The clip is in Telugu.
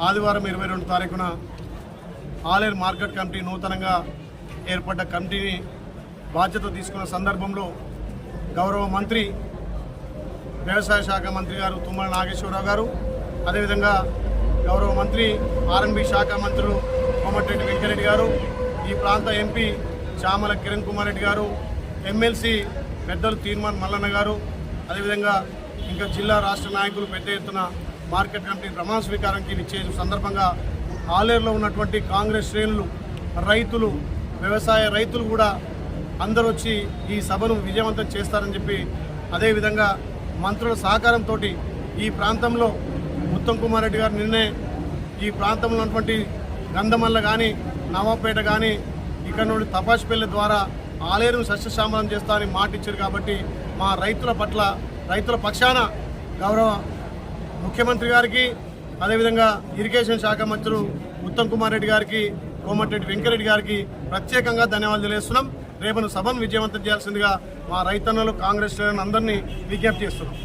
ఆదివారం ఇరవై రెండు తారీఖున ఆలేరు మార్కెట్ కమిటీ నూతనంగా ఏర్పడ్డ కమిటీని బాధ్యత తీసుకున్న సందర్భంలో గౌరవ మంత్రి వ్యవసాయ శాఖ మంత్రి గారు తుమ్మల నాగేశ్వరరావు గారు అదేవిధంగా గౌరవ మంత్రి ఆర్ఎన్బి శాఖ మంత్రులు కోమటిరెడ్డి వెంకరెడ్డి గారు ఈ ప్రాంత ఎంపీ చామల కిరణ్ కుమార్ రెడ్డి గారు ఎమ్మెల్సీ పెద్దలు తీర్మాన్ మల్లన్న గారు అదేవిధంగా ఇంకా జిల్లా రాష్ట్ర నాయకులు పెద్ద ఎత్తున మార్కెట్ కమిటీ ప్రమాణ స్వీకారానికి ఇచ్చే సందర్భంగా ఆలేరులో ఉన్నటువంటి కాంగ్రెస్ శ్రేణులు రైతులు వ్యవసాయ రైతులు కూడా అందరూ వచ్చి ఈ సభను విజయవంతం చేస్తారని చెప్పి అదేవిధంగా మంత్రుల సహకారంతో ఈ ప్రాంతంలో ఉత్తమ్ కుమార్ రెడ్డి గారు నిన్నే ఈ ప్రాంతంలో ఉన్నటువంటి గంధమల్ల కానీ నవాపేట కానీ ఇక్కడ నుండి తపాష్పల్లి ద్వారా ఆలేరును సస్యశ్యామలం చేస్తామని మాట ఇచ్చారు కాబట్టి మా రైతుల పట్ల రైతుల పక్షాన గౌరవ ముఖ్యమంత్రి గారికి అదేవిధంగా ఇరిగేషన్ శాఖ మంత్రులు ఉత్తమ్ కుమార్ రెడ్డి గారికి కోమటిరెడ్డి వెంకరెడ్డి గారికి ప్రత్యేకంగా ధన్యవాదాలు తెలియజేస్తున్నాం. రేపను సభను విజయవంతం చేయాల్సిందిగా మా రైతన్నలు కాంగ్రెస్ శ్రేణులను అందరినీ విజ్ఞప్తి చేస్తున్నాం.